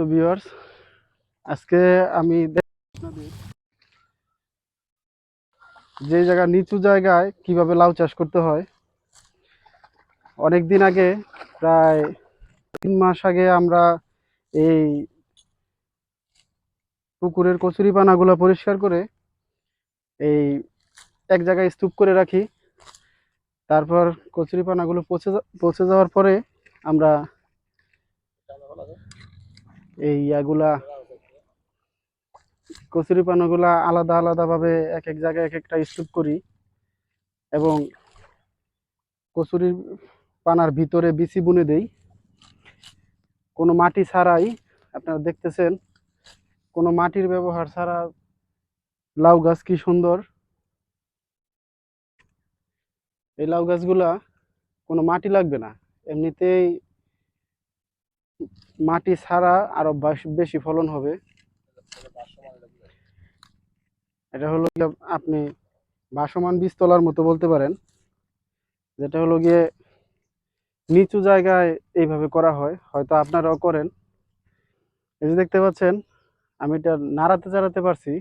Viewers আজকে আমি যে জায়গা নিচু জায়গায় কীভাবে লাউ চাষ করতে হয় অনেক দিন আগে, প্রায় তিন মাস আগে আমরা এই পুকুরের কচুরি পানাগুলো পরিষ্কার করে এই এক জায়গায় স্তূপ করে রাখি। তারপর কচুরি পানাগুলো পচে পচে যাওয়ার পরে আমরা এই ইয়াগুলা, কচুরি পানাগুলা আলাদা আলাদাভাবে এক এক জায়গায় এক একটা স্তূপ করি এবং কচুরি পানার ভিতরে বিচি বুনে দেই। কোনো মাটি ছাড়াই, আপনারা দেখতেছেন, কোনো মাটির ব্যবহার ছাড়া লাউ গাছ কি সুন্দর। এই লাউ গাছগুলা কোনো মাটি লাগবে না, এমনিতেই মাটি ছাড়া আরও বেশি ফলন হবে। এটা হলো আপনি ভাসমান বীজতলার মতো বলতে পারেন। যেটা হলো গিয়ে নিচু জায়গায় এইভাবে করা হয়, হয়তো আপনারাও করেন। এই যে দেখতে পাচ্ছেন, আমি এটা নাড়াতে চাড়াতে পারছি।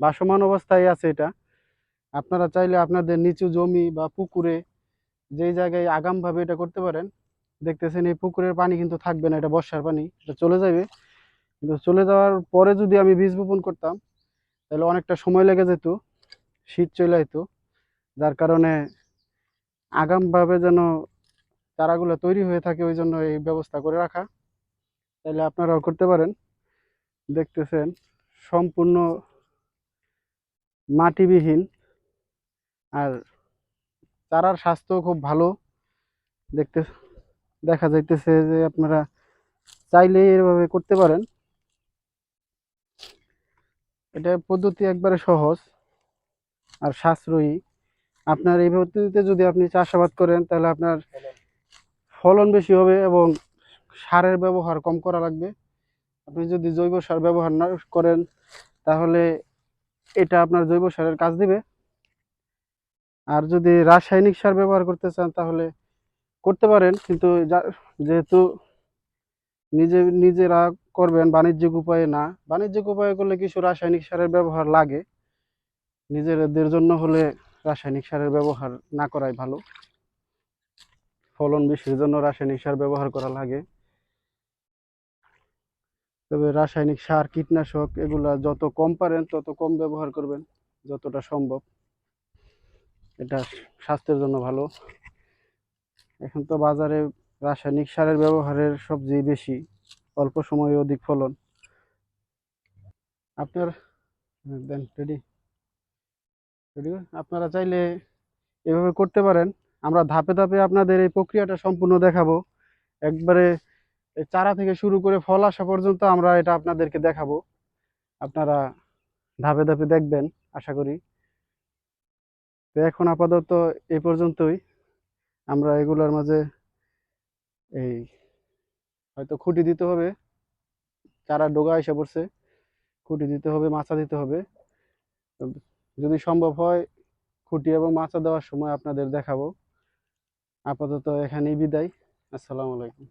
বাসমান অবস্থায় আছে এটা। আপনারা চাইলে আপনাদের নিচু জমি বা পুকুরে যেই জায়গায় আগামভাবে এটা করতে পারেন। দেখতেছেন এই পুকুরের পানি কিন্তু থাকবে না, এটা বর্ষার পানি, এটা চলে যাবে। কিন্তু চলে যাওয়ার পরে যদি আমি বীজ বপন করতাম, তাহলে অনেকটা সময় লেগে যেত, শীত চলে যেত যার কারণে আগামভাবে যেন চারাগুলো তৈরি হয়ে থাকে, ওই জন্য এই ব্যবস্থা করে রাখা। তাহলে আপনারাও করতে পারেন। দেখতেছেন, সম্পূর্ণ মাটিবিহীন। আর চারার স্বাস্থ্য খুব ভালো। দেখতে দেখা যাইতেছে যে আপনারা চাইলে এভাবে করতে পারেন। এটা পদ্ধতি একবারে সহজ আর সাশ্রয়ী। আপনার এই পদ্ধতিতে যদি আপনি চাষাবাদ করেন, তাহলে আপনার ফলন বেশি হবে এবং সারের ব্যবহার কম করা লাগবে। আপনি যদি জৈব সার ব্যবহার না করেন, তাহলে এটা আপনার জৈব সারের কাজ দিবে। আর যদি রাসায়নিক সার ব্যবহার করতে চান, তাহলে করতে পারেন, কিন্তু যেহেতু নিজে, নিজেরা করবেন বাণিজ্যিক উপায়ে না, বাণিজ্যিক উপায়ে করলে কিছু রাসায়নিক সারের ব্যবহার লাগে। নিজেদের জন্য হলে রাসায়নিক সারের ব্যবহার না করাই ভালো। ফলন বেশির জন্য রাসায়নিক সার ব্যবহার করা লাগে। তবে রাসায়নিক সার, কীটনাশক এগুলা যত কম পারেন, তত কম ব্যবহার করবেন, যতটা সম্ভব। এটা স্বাস্থ্যের জন্য ভালো। এখন তো বাজারে রাসায়নিক সারের ব্যবহারের সবচেয়ে বেশি অল্প সময়ে অধিক ফলন। আপনার দেন রেডি রেডি আপনারা চাইলে এভাবে করতে পারেন। আমরা ধাপে ধাপে আপনাদের এই প্রক্রিয়াটা সম্পূর্ণ দেখাবো। একবারে চারা থেকে শুরু করে ফল আসা পর্যন্ত আমরা এটা আপনাদেরকে দেখাবো। আপনারা ধাপে ধাপে দেখবেন, আশা করি। তো এখন আপাতত এই পর্যন্তই। আমরা এগুলোর মাঝে এই হয়তো খুঁটি দিতে হবে। চারা ডোগা এসে পড়ছে, খুঁটি দিতে হবে মাছা দিতে হবে। যদি সম্ভব হয়, খুঁটি এবং মাছা দেওয়ার সময় আপনাদের দেখাবো। আপাতত এখানেই বিদায়। আসসালামু আলাইকুম।